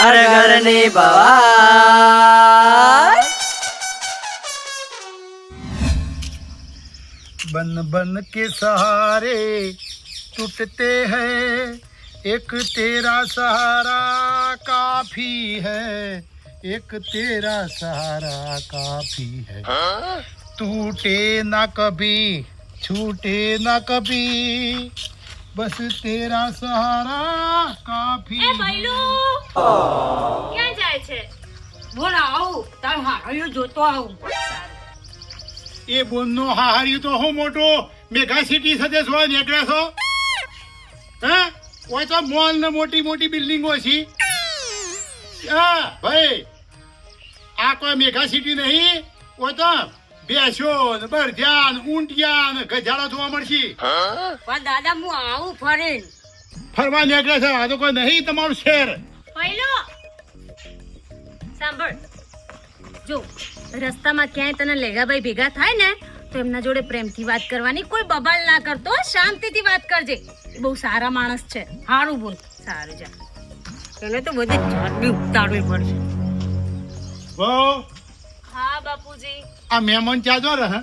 ઘર ઘરની ભવાઈ बन बन के सहारे टूटते हैं एक तेरा सहारा काफी है एक तेरा सहारा काफी है टूटे ना कभी छूटे ना कभी बस तेरा सहारा काफी એ ભૈલું ક્યાં જાય છે? બોલ આવું. તાર હારું જોતો આવું. એ બોનનો હાહાર્યું તો હું મોટો મેગા સિટી સાથે જોવા નીકળ્યા છો? હે? કોઈ તો મોલ ને મોટી મોટી બિલ્ડિંગો છે. હા ભાઈ આ કોઈ મેગા સિટી નહીં. કોઈ તો બેસો ને બરધ્યાન ઊંટિયા ને ગજાડા જોવા મળશે. પણ દાદા હું આવું ફરીને. ફરવા નીકળ્યા છે? આ તો કોઈ નહીં તમારું શહેર. ભૈલું સાંભળ. જો રસ્તામાં ક્યાંય તને લેગાભાઈ ભેગા થાય ને તો એમના જોડે પ્રેમથી વાત કરવાની કોઈ બબાલ ના કરતો શાંતિથી વાત કરજે. બહુ સારા માણસ છે. સારું બોલ. સારું જા. એને તો બધી ચરબી ઉતારવી પડશે હા બાપુજી. આ મહેમાન ચા જો રહે.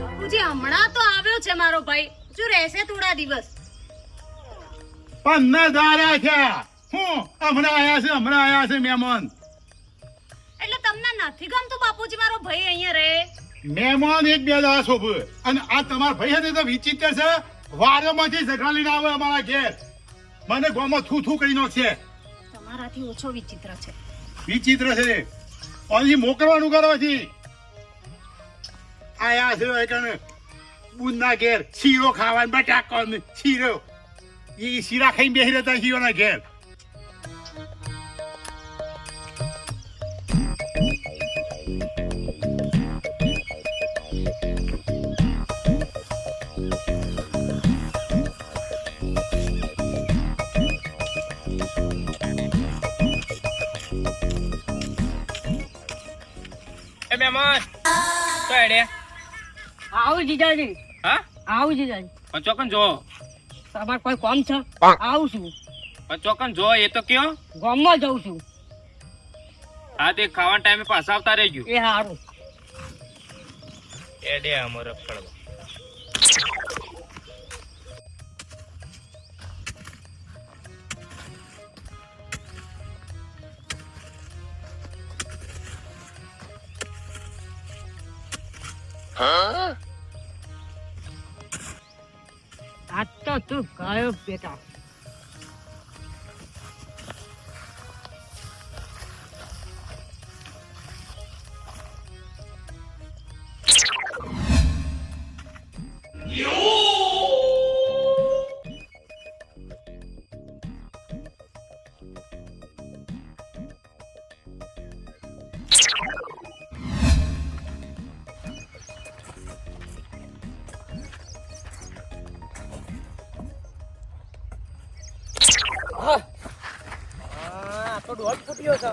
બાપુજી હમણાં તો આવ્યો છે મારો ભાઈ. જો રહેશે થોડા દિવસ. પંદર દારા થયા હું? હમણાં આયા છે હમણાં આયા છે મહેમાન. એટલે તમને નથી ગમતું બાપુજી મારો ભાઈ અહીંયા રહે? મહેમાન એક બે દાડા શોભ અને આ તમારા ભાઈ સાથે તો વિચિત્ર છે. વારોમાંથી ઝઘડા લઈને આવે અમારા ઘેર. મને ગોમાં થૂ થૂ કરી નાખશે. તમારાથી ઓછો વિચિત્ર છે. વિચિત્ર છે. અહીંથી મોકલવાનું કરવાથી આયા છે બુંદના ઘેર શીરો ખાવાનું બટાકો ને શીરો. એ શીરા ખાઈને બેસી રહેતા શીરોના ઘેર. એ મહેમાન તો એડે આવું જીજાજી. હા? આવું જીજાજી. પણ ચોકન જો તમારે કોઈ કોમ છે? આવું છું. પણ ચોકન જો એ તો કયો? ગામમાં જઉં છું. હા તે ખાવાના ટાઈમે પાછા આવતા રહેજો. એ હારું. એડે અમારો ફળવા. આજ તો તું ગયો બેટા. તો દોઢ ફૂટ્યો છે.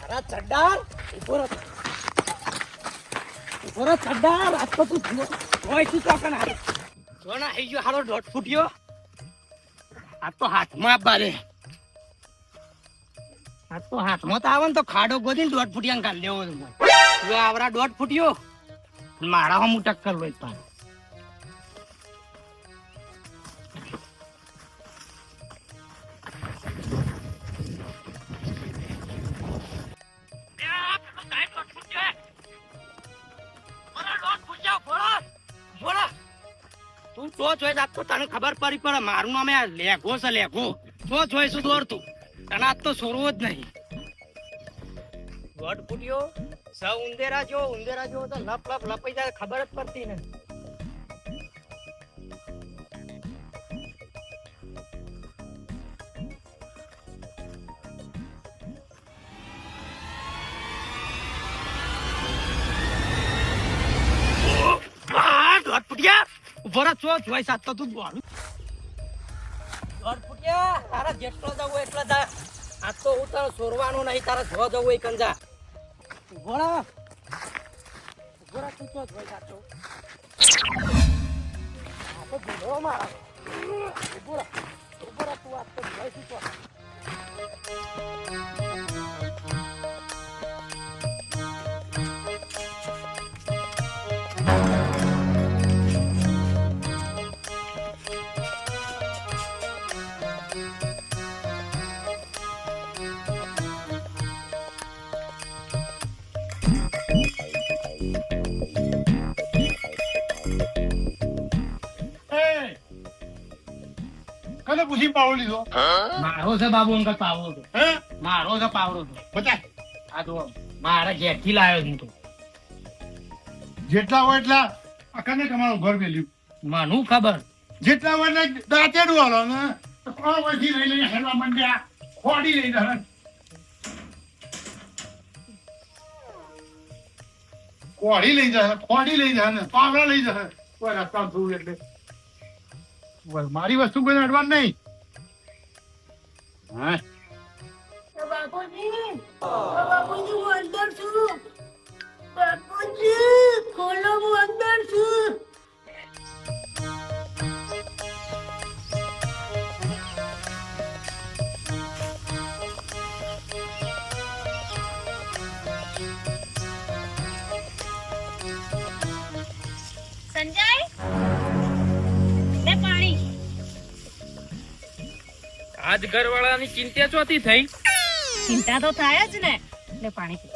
મારા ચડ્ડાર ઊભો રહો. ઊભો રહો ચડ્ડાર. આજ તો તું જુઓ હોય તું ચોકન હારે જો ના આવી ગયો હારો ડોટ ફૂટ્યો. આ તો હાથમાં આપવા દે. આ તો હાથમાં તો આવે ને તો ખાડો ગોદીને દોઢ ફૂટિયા કાઢ લેવો આવરા દોઢ ફૂટ્યો, મારા હું ટક્કર લો પણ. તને ખબર પડી, પણ મારું નામે આ લેઘો છે લેખો તો જોઈશું શું દોડતું તને આજ તો સોરવો જ નહીં. વટ ફૂટ્યો, સ ઉંદેરા જો ઉંદેરા જો તો લપ લપ લપાઈ જાય, ખબર જ પડતી નહીં. ઊભો છો જોઈ સાત તો તું બોલું. ફૂટ્યા? તારા જેટલો જવું એટલો જા. આ તો હું તારો સોરવાનું નહીં, તારા જો જવું એ કંજા. ઊભો રહો. ઊભો રહો તું તો જોઈ સાચો આ તો ભૂલો મારા. ઊભો રહો. તું આ તો જોઈ તું કને પૂછી પાવડો લીધો? મારો છે બાબુ અંકલ પાવડો તો હે? મારો છે પાવડો તો બતા આ તો મારા ઘેરથી લાવ્યો છું તો. જેટલા હોય એટલા. આ કને તમારું ઘર મેલ્યું માનું ખબર. જેટલા હોય એટલે દાંતેડું હાલો ને. કોણ વધી લઈ લઈને હેરવા માંડ્યા? ખોડી લઈ હરણ કોડી લઈ જશે ખોડી લઈ જશે પાવડા લઈ જશે. કોઈ રસ્તા થયું એટલે. મારી વસ્તુ કોઈ અડવાનું નહીં. હા. ચિંતા ચોથી થઈ? ચિંતા તો થાય જ ને. એટલે પાણી પી.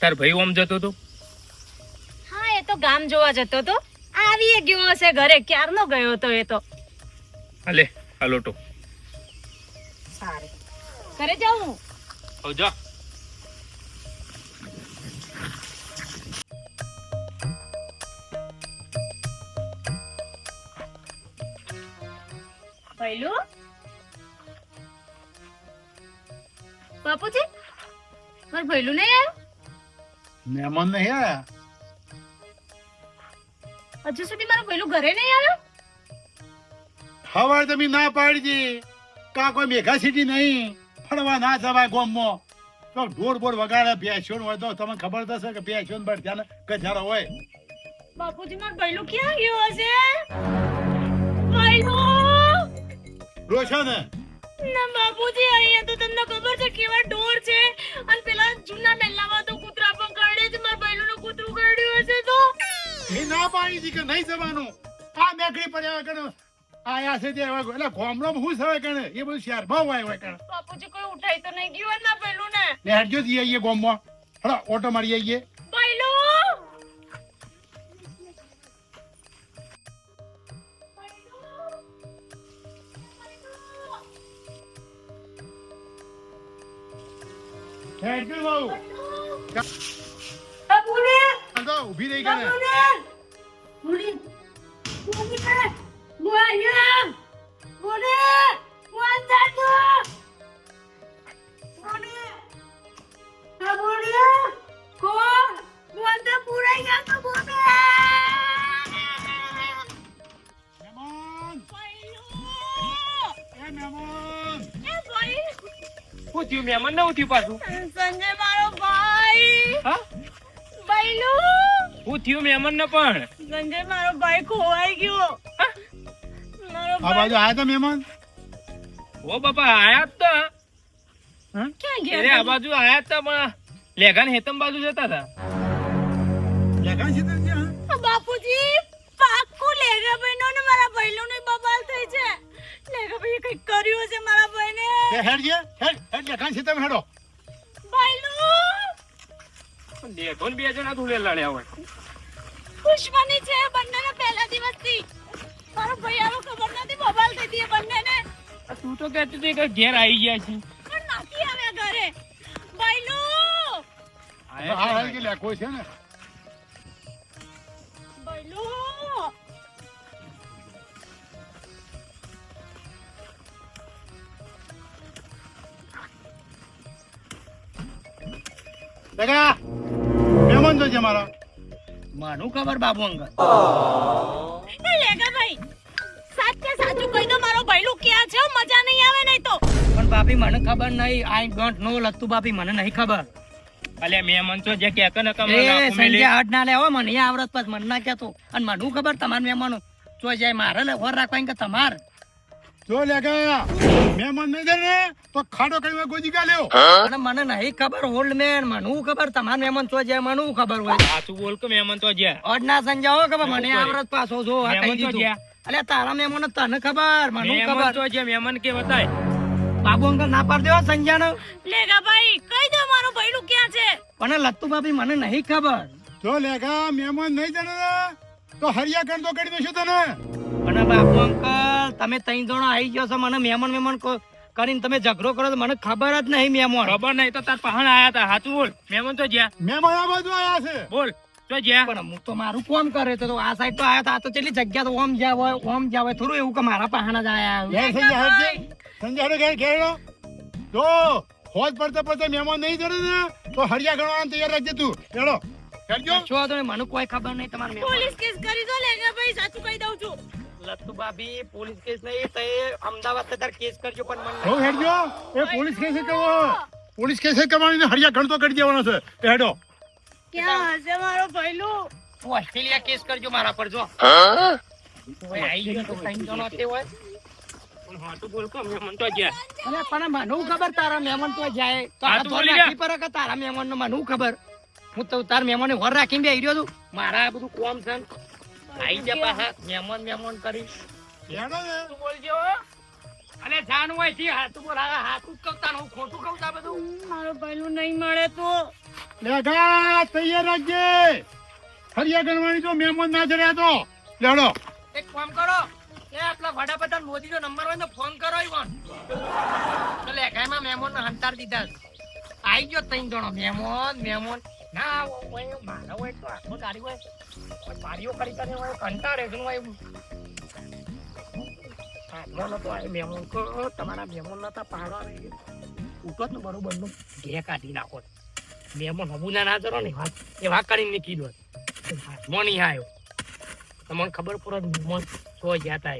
તાર ભાઈ ઓમ જતો તો હા એ તો ગામ જોવા જતો તો આવી ગયો હશે ઘરે. ક્યારનો ગયો તો એ તો? હાલે હાલોટો સારું. ઘરે જાઉં આવ જા. પહેલું બાપુજી મારું ભૈલું નહીં આવ્યું? મહેમાન નહીં આયા હજુ સુધી મારું ભૈલું ઘરે નહીં આવ્યું? ખબર તમે ના પાડજી. કા કોઈ મેઘા સીટી નહીં? ફરવા ના જવાય ગોમમાં. તો ઢોર બોર વગાડે ભેંસ્યો હોય તો તમને ખબર થશે કે ભેંસ્યો પર ધ્યાન ગજારો હોય. બાપુજી મારું ભૈલું ક્યાં ગયું હશે? રોશન ના. બાપુજી અહીંયા તો તમને ખબર છે કેવા ઢોર છે? અને પેલા જૂના મહેલામાં તો કૂતરા પણ કરડે છે મારા ભૈલુંનું કૂતરું કરડ્યું હશે તો. એ ના પાડી દી કે નહીં જવાનું. આ મેકડી પડ્યા કણ આયા છે તે હવે એટલે ગોમડો હું સવે કણ? એ બધું શહેર ભાવ હોય હોય કણ. બાપુજી કોઈ ઉઠાઈ તો નહીં ગયું ના ભૈલું ને. ને હેડજો જઈએ ગામમાં. હલો ઓટો મારી આવીએ ભૈલું હેડજો બહુ ઊભી રહી કણ બાપુને મુડી મુડી મુઆયા મુડે મુઆંદાતો શું થયું? મહેમાન નવું થયું પાછું? સંજય મારો ભાઈ. હા? ભૈલું શું થયું મહેમાન ને પણ? સંજય મારો ભાઈ ખોવાઈ ગયો. મારો આ બાજુ આયા તા મહેમાન? ઓ બાપા આયા જ તો. ક્યાં અરે આ બાજુ આયા જ તા પણ લેગાન હેતમ બાજુ જતા હતા લેગાન છે તને બાપુજી પાકું લેગા બહેનો ને મારા ભાઈલો ને કર્યું છે મારા ભાઈને? એ હેડજે હેડ હેડ લેખા છે તમે હેડો. ભાઈલો! બે જણા ધૂળે લડ્યા હોય. દુશ્મની છે બંનેને પહેલા દિવસથી. મારો ભાઈ આવો ખબર નથી મોબાઈલ થઈ હતી એ બંનેને. તું તો કહેતી હતી કે ઘેર આવી ગયા છે. પણ નથી આવ્યા ઘરે. ભાઈલો! હા હા કે લેખો છે ને. લેખા મહેમાન તો મારા. મને ખબર બાબુ અંકલ એ લેગા ભાઈ સાચે સાચું કહી દો મારો ભાઈલું ક્યાં છે? મજા નહીં આવે નહીં તો. પણ બાપી મને ખબર નહીં. આઈ ડોન્ટ નો લગતું બાપી મને નહીં ખબર. અલ્યા મન તો જે કે કને એ કમળ સંજય હટ ના લેવો મને આવડત પાસ મને ના કહેતો. અને મને ખબર તમારા મહેમાનો. તો જાય મારે લે વર રાખવાની કે તમાર? જો લેખા મહેમાન નહીં દે તો ખાડો કરીને ગોજી કા લેવો અને મને નહીં ખબર હોલ્ડ મેન મને શું ખબર તમારા મહેમાન તો જાય મને શું ખબર હોય? સાચું બોલ કે મહેમાન તો જ્યાં? અડ ના સંજાવો ખબર મને આવડત પાછો જો આ કહી દીધું. જ્યાં. તારા મહેમાનો તને ખબર મને શું ખબર. તો જ્યાં મહેમાન કે બતાય બાબુ અંકલ ના પાડ દેવો સંજ્ઞાનો લેગા ભાઈ કહી દો મારું ભાઈલું ક્યાં છે? મને લત્તુ ભાભી મને નહીં ખબર. જો લેખા મહેમાન નહીં તને તો હરિયા કર તો કરી છું તને અને બાપુ અંકલ તમે ત્રણ જણો આવી ગયો છો મને મહેમાન મહેમાન કરીને તમે ઝઘડો કરો મને ખબર જ નહીં મહેમાન. ખબર નહીં તો તાર પહાણ આયા હતા હાથું બોલ. મહેમાન તો જ્યાં. મહેમાન આ બધું આયા છે. બોલ. તો જ્યાં. પણ હું તો મારું કોમ કરે તો આ સાઈડ તો આયા હતા આ તો કેટલી જગ્યા તો ઓમ જ્યાં હોય ઓમ જ્યાં હોય. થોડું એવું કે મારા પહાણા જ આયા સંજય હેડ ઘેર ઘેરો તો હોજ પડતા પડતા મહેમાન નહીં કરે ને તો હરિયા ગણવાનું તૈયાર રાખજે તું. હેડો. હેડજો. છો તો મને કોઈ ખબર નહીં તમારે પોલીસ કેસ કરી દો લેગા ભાઈ સાચું કહી દઉં છું. લત્તુ બાબી પોલીસ કેસ નહીં તો અમદાવાદ તાર કેસ કરજો પણ મને હો હેડજો એ પોલીસ કેસ કરવો પોલીસ કેસ કરવાની હરિયા ગણતો કરી દેવાનો છે એ હેડો ક્યાં હશે મારો ભૈલું તું ઓસ્ટ્રેલિયા કેસ કરજો મારા પર જો ઓય આઈ ગયો તો ત્રણ જણો તે હોય પણ હાચું બોલ કો મહેમાન તો જ્યાં અરે પણ મને ખબર તારા મહેમાન તો જાય તો આ તો રાખી પર કે તારા મહેમાન નો મને ખબર હું તો તાર મહેમાન વર રાખીને બે રહ્યો છું મારા આ બધું કોમ છે. આઈ જા પાછા મહેમાન મહેમાન કરીશ તું બોલજો અને જાન હોયથી હાથું બોલ હા હાથું કહું હું ખોટું કહું બધું? મારો ભૈલું નહીં મળે તો. લેગા તૈયાર રાખજે. ફરિયા ગણવાની તો મહેમાન ના જડ્યા તો. લેડો. એક કામ કરો. એ આટલા વડાપ્રધાન મોદી નો નંબર હોય તો ફોન કરો ઈવન તો લેખાઈમાં મહેમાન ને હંતાર દીધા આવી આઈ ગયો ત્રણ જણો. મહેમાન મહેમાન. ના હોય હોય તો આખો કો તમારા મહેમાન નતા પાડવા ને બરોબરનું. ઘે કાઢી નાખો. મહેમાન હબુના ના જરો ને, વાત એવા કરીને કીધો હાથમાં નહીં આવ્યો. તમને ખબર પૂરો મહેમાન તો જ્યાં તા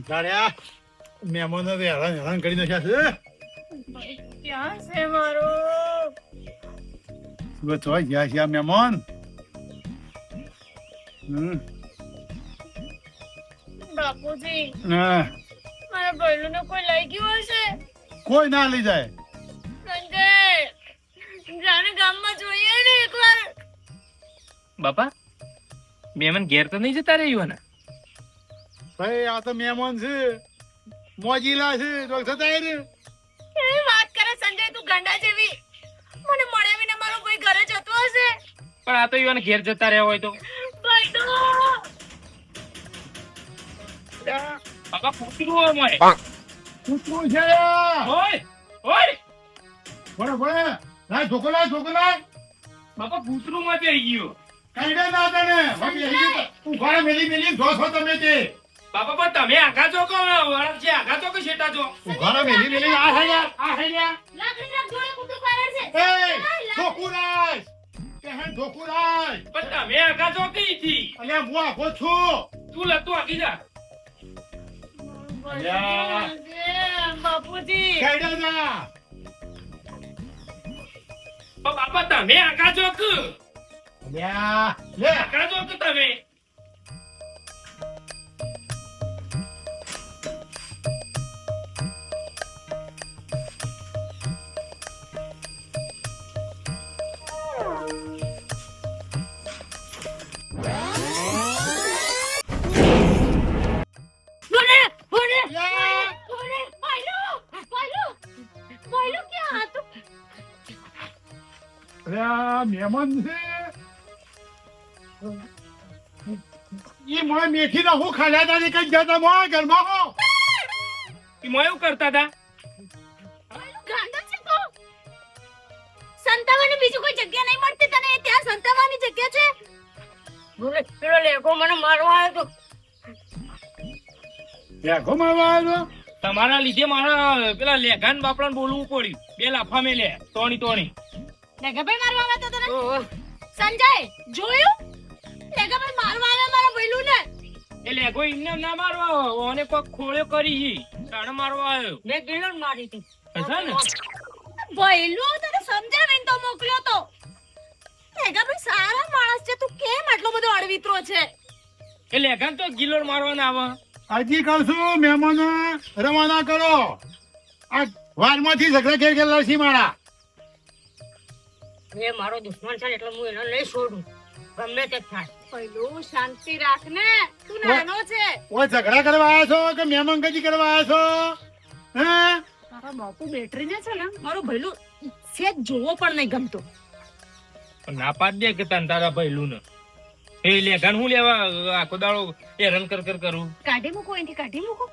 કંટાળ્યા મહેમાનો તો હેરાન હેરાન કરી નાખ્યા છે. ક્યાં છે મારો? શું ગયા છે આ મહેમાન. બાપુજી હા. મારા ભૈલું ને કોઈ લઈ ગયું હશે? કોઈ ના લઈ જાય. સંજય જાણે ગામમાં જોઈએ ને એકવાર. બાપા મેમન ઘેર તો નહીં જતા રહ્યું ને ભાઈ આ તો મહેમાન છે. મોજીલા છે. તો થતા રે. વાત કરે સંજય તું ગંડા જેવી. મને મળે વિના મારો કોઈ ઘરે જતો હશે? પણ આ તો ઈવન ઘેર જતા રહ્યા હોય તો. બાપા કૂતરું હોય મોય કૂતરું છે ઓય ઓય. ભલે ભલે ના ઢોકલા ઢોકલા બાપા કૂતરું માં આવી ગયો. કાંઈ ના તને. ઊભા મેલી મેલી ધોસો છો તમે તે. બાપા પણ તમે આગા છો કે વળગ છે? આગા છો કે શેટા છો? ઊભા મેલી મેલી આ હે આ હે યાર. લાકડી ના જોડે કુટુંબ પાડે છે. એ ધોકુરાજ કેહન ધોકુરાજ પણ તમે આગા છો કે ઈથી? અલે હું આખો છું. તું લતું આગી જા. બાપુજી. કાઢ્યા ના બાપા તમે આગા છો કે? અલ્યા. લે. આગા છો કે તમે? મહેમાન છે ઈ મોય મેથી ના હું ખાલ્યા તા ને કઈ જતા મોય ઘરમાં હો ઈ મોય કરતા હતા ગાંડા છે તો સંતાવાની બીજું કોઈ જગ્યા નહીં મળતી તને ત્યાં સંતાવાની જગ્યા છે બોલે પેલો લેખો મને મારવા આવ્યો તો દેખો મારવા આવ્યો તમારા લીધે મારા પેલા લેઘાન બાપડાને બોલવું પડ્યું. બે લાફા મેલે તોણી તોણી. લેગાભાઈ મારવા આવ્યા હતા તને? સંજય જોયું? નેગાભાઈ મારવા આવ્યા મારા ભૈલું ને એ લેઘો એમને ના મારવા ઓને કોક ખોળ્યો કરી. તાણે મારવા આવ્યો. મે ગીલો મારી હતી. હશે ને? ભઈલું તને સમજાવીને તો મોકલ્યો તો. નેગાભાઈ સારા માણસ છે તું કેમ આટલો બધો અડવિત્રો છે? એ લેખાન તો ગિલોર મારવાના આવે. હજી કહું મહેમાનો રવાના કરો. આ વારમાંથી ઝઘડા ઘેર ઘેર લડશી મારા. એ મારો દુશ્મન છે એટલે હું એને નહીં છોડું. ગમે તે થાય. ભઈલું શાંતિ રાખ ને. તું નાનો છે. ઓય ઝઘડા કરવા આવ્યા છો કે મહેમાન કરવા આવ્યા છો? હે? મારા બાપુ બેટરી ને છે ને મારું ભઈલું સેજ જોવો પણ નહીં ગમતો. ના પાડ દે કે તને તારા ભઈલું ને એ લેખાન હું લેવા આખો દાડો હેરાન કર કર કરું. કાઢી મૂકો એથી કાઢી મૂકો.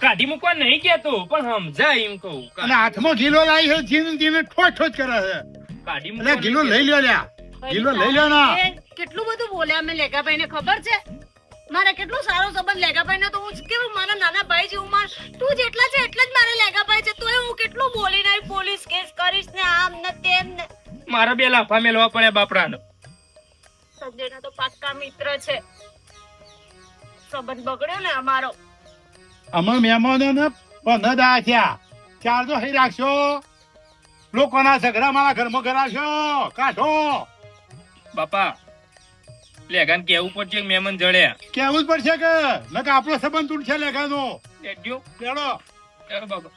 કાઢી મૂકવા નહીં કેતો પણ સમજાય એમ કહું. અને હાથમાં ગીલો લાવી છે જીને જીને ઠોઠ ઠોઠ કરે છે. એટલે મૂકવા ગીલો લઈ લ્યો લ્યા. ગિલો લઈ લ્યો ના. કેટલું બધું બોલ્યા મેં લેગાભાઈ ને ખબર છે? મારે કેટલો સારો સંબંધ લેગાભાઈ ને તો હું કેવું મારા નાના ભાઈ જેવું માર તું જેટલા છે એટલા જ મારે લેગાભાઈ છે. તોય હું કેટલું બોલી નહીં પોલીસ કેસ કરીશ ને આમ ને તેમ ને. મારા બે લાફા મેલવા પડ્યા બાપડાને સંજયના તો પાક્કા મિત્ર છે. સંબંધ બગડ્યો ને અમારો. અમે મહેમાનો ને બંધ થયા. ચાર તો થઈ રાખશો. લોકોના ઝઘડા મારા ઘરમાં ઘરાશો કાઢો. બાપા લેગાન કેવું પડશે કે મહેમાન જડ્યા કેવું જ પડશે કે? નકે આપણો સંબંધ તૂટશે લેગાનો. લેજો. પેડો બાપા.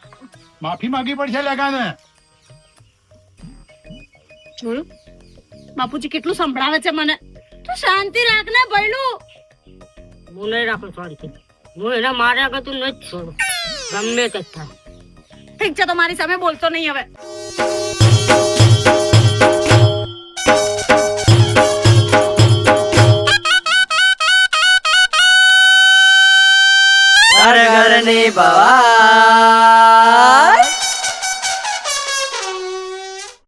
માફી માંગી પડશે લેગાને. જોયું? બાપુજી કેટલું સંભળાવે છે મને. તું શાંતિ રાખ ને ભઈલું હું નહીં રાખું શાંતિ હું એના માર્યા કરતું તું જ છોડું. ગમે તે થાય. ઠીક છે તો મારી સામે બોલતો નહીં હવે.